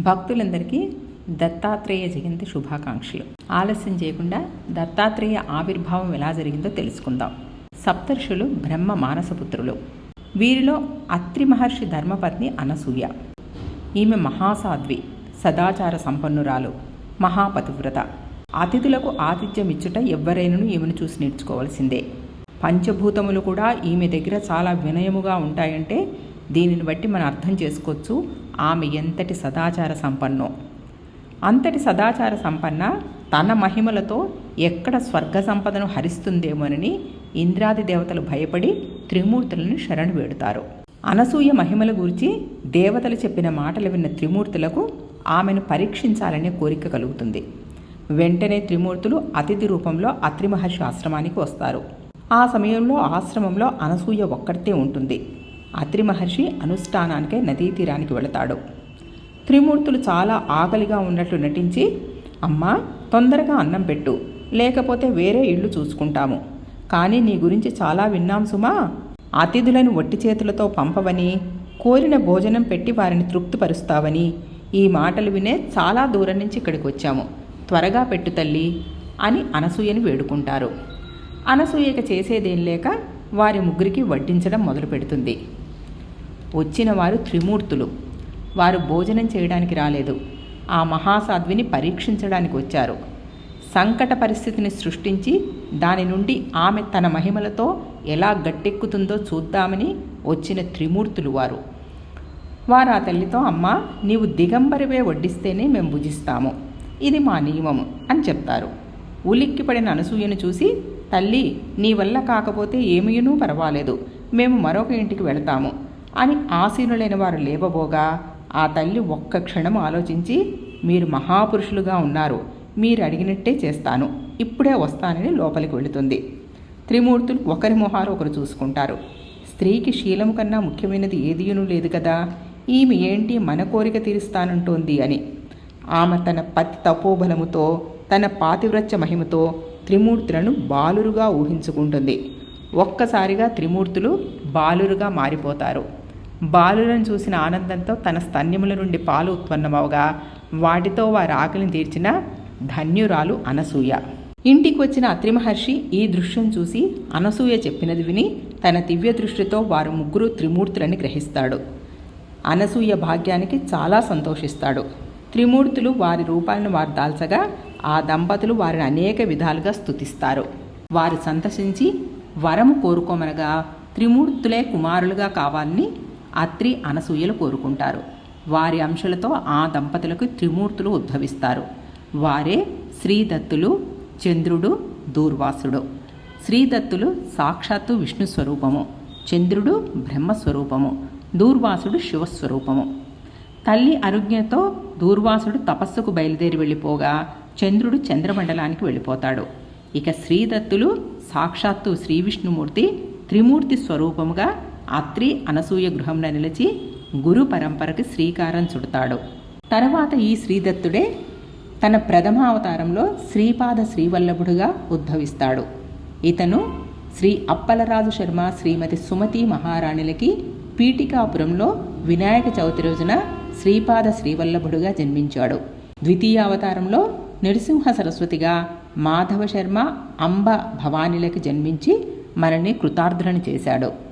భక్తులందరికీ దత్తాత్రేయ జయంతి శుభాకాంక్షలు. ఆలస్యం చేయకుండా దత్తాత్రేయ ఆవిర్భావం ఎలా జరిగిందో తెలుసుకుందాం. సప్తర్షులు బ్రహ్మ మానసపుత్రులు. వీరిలో అత్రి మహర్షి ధర్మపత్ని అనసూయ. ఈమె మహాసాధ్వి సదాచార సంపన్నురాలు మహాపతివ్రత. అతిథులకు ఆతిథ్యం ఇచ్చుట ఎవ్వరైనను ఈమెను చూసి నేర్చుకోవాల్సిందే. పంచభూతములు కూడా ఈమె దగ్గర చాలా వినయముగా ఉంటాయంటే దీనిని బట్టి మనం అర్థం చేసుకోవచ్చు. ఆమె ఎంతటి సదాచార సంపన్నో. అంతటి సదాచార సంపన్న తన మహిమలతో ఎక్కడ స్వర్గ సంపదను హరిస్తుందేమోనని ఇంద్రాది దేవతలు భయపడి త్రిమూర్తులను శరణు వేడుతారు. అనసూయ మహిమల గురించి దేవతలు చెప్పిన మాటలు విన్న త్రిమూర్తులకు ఆమెను పరీక్షించాలనే కోరిక కలుగుతుంది. వెంటనే త్రిమూర్తులు అతిథి రూపంలో అత్రి మహర్షి ఆశ్రమానికి వస్తారు. ఆ సమయంలో ఆశ్రమంలో అనసూయ ఒక్కడితే ఉంటుంది. అత్రి మహర్షి అనుష్ఠానానికై నదీ తీరానికి వెళతాడు. త్రిమూర్తులు చాలా ఆకలిగా ఉన్నట్లు నటించి అమ్మా తొందరగా అన్నం పెట్టు లేకపోతే వేరే ఇళ్ళు చూసుకుంటాము. కానీ నీ గురించి చాలా విన్నాం సుమా. అతిథులను వట్టి చేతులతో పంపవని కోరిన భోజనం పెట్టి వారిని తృప్తిపరుస్తావని ఈ మాటలు వినే చాలా దూరం నుంచి ఇక్కడికి వచ్చాము. త్వరగా పెట్టు తల్లి అని అనసూయని వేడుకుంటారు. అనసూయక చేసేదేం లేక వారి ముగ్గురికి వడ్డించడం మొదలు పెడుతుంది వచ్చిన వారు త్రిమూర్తులు. వారు భోజనం చేయడానికి రాలేదు. ఆ మహాసాధ్విని పరీక్షించడానికి వచ్చారు. సంకట పరిస్థితిని సృష్టించి దాని నుండి ఆమె తన మహిమలతో ఎలా గట్టెక్కుతుందో చూద్దామని వచ్చిన త్రిమూర్తులు వారు. వారు ఆ తల్లితో అమ్మ నీవు దిగంబరివే వడ్డిస్తేనే మేము భుజిస్తాము. ఇది మా నియమము అని చెప్తారు. ఉలిక్కిపడిన అనసూయను చూసి తల్లి నీ వల్ల కాకపోతే ఏమీనూ పర్వాలేదు. మేము మరొక ఇంటికి వెళతాము. అని ఆసీనులైన వారు లేవబోగా ఆ తల్లి ఒక్క క్షణం ఆలోచించి మీరు మహాపురుషులుగా ఉన్నారు మీరు అడిగినట్టే చేస్తాను ఇప్పుడే వస్తానని లోపలికి వెళుతుంది. త్రిమూర్తులు ఒకరి మొహాలు ఒకరు చూసుకుంటారు. స్త్రీకి శీలము కన్నా ముఖ్యమైనది ఏదీనూ లేదు కదా ఈమె ఏంటి మన కోరిక తీరుస్తానంటోంది అని. ఆమె తన పతి తపోబలముతో తన పాతివ్రత్య మహిమతో త్రిమూర్తులను బాలురుగా ఊహించుకుంటుంది. ఒక్కసారిగా త్రిమూర్తులు బాలురుగా మారిపోతారు. బాలులను చూసిన ఆనందంతో తన స్తన్యముల నుండి పాలు ఉత్పన్నమవగా. వాటితో వారి ఆకలిని తీర్చిన ధన్యురాలు అనసూయ. ఇంటికి వచ్చిన అత్రిమహర్షి ఈ దృశ్యం చూసి అనసూయ చెప్పినది విని తన దివ్య దృష్టితో వారు ముగ్గురు త్రిమూర్తులని గ్రహిస్తాడు. అనసూయ భాగ్యానికి చాలా సంతోషిస్తాడు. త్రిమూర్తులు వారి రూపాలను వారు దాల్చగా ఆ దంపతులు వారిని అనేక విధాలుగా స్తుతిస్తారు. వారు సంతసించి వరము కోరుకోమనగా త్రిమూర్తులే కుమారులుగా కావాలని అత్రి అనసూయలు కోరుకుంటారు. వారి అంశలతో ఆ దంపతులకు త్రిమూర్తులు ఉద్భవిస్తారు. వారే శ్రీదత్తులు చంద్రుడు దూర్వాసుడు. శ్రీదత్తులు సాక్షాత్తు విష్ణు స్వరూపము చంద్రుడు బ్రహ్మస్వరూపము దూర్వాసుడు శివస్వరూపము. తల్లి అరుజ్ఞతో దూర్వాసుడు తపస్సుకు బయలుదేరి వెళ్ళిపోగా చంద్రుడు చంద్రమండలానికి వెళ్ళిపోతాడు. ఇక శ్రీదత్తులు సాక్షాత్తు శ్రీ విష్ణుమూర్తి త్రిమూర్తి స్వరూపముగా అత్రి అనసూయ గృహంలో నిలిచి గురు పరంపరకి శ్రీకారం చుడతాడు. తర్వాత ఈ శ్రీదత్తుడే తన ప్రథమ అవతారంలో శ్రీపాద శ్రీవల్లభుడుగా ఉద్భవిస్తాడు. ఇతను శ్రీ అప్పలరాజు శర్మ శ్రీమతి సుమతి మహారాణులకి పీఠికాపురంలో వినాయక చవితి రోజున శ్రీపాద శ్రీవల్లభుడుగా జన్మించాడు. ద్వితీయ అవతారంలో నరసింహ సరస్వతిగా మాధవ శర్మ అంబ భవానీలకి జన్మించి మనల్ని కృతార్థులను చేశాడు.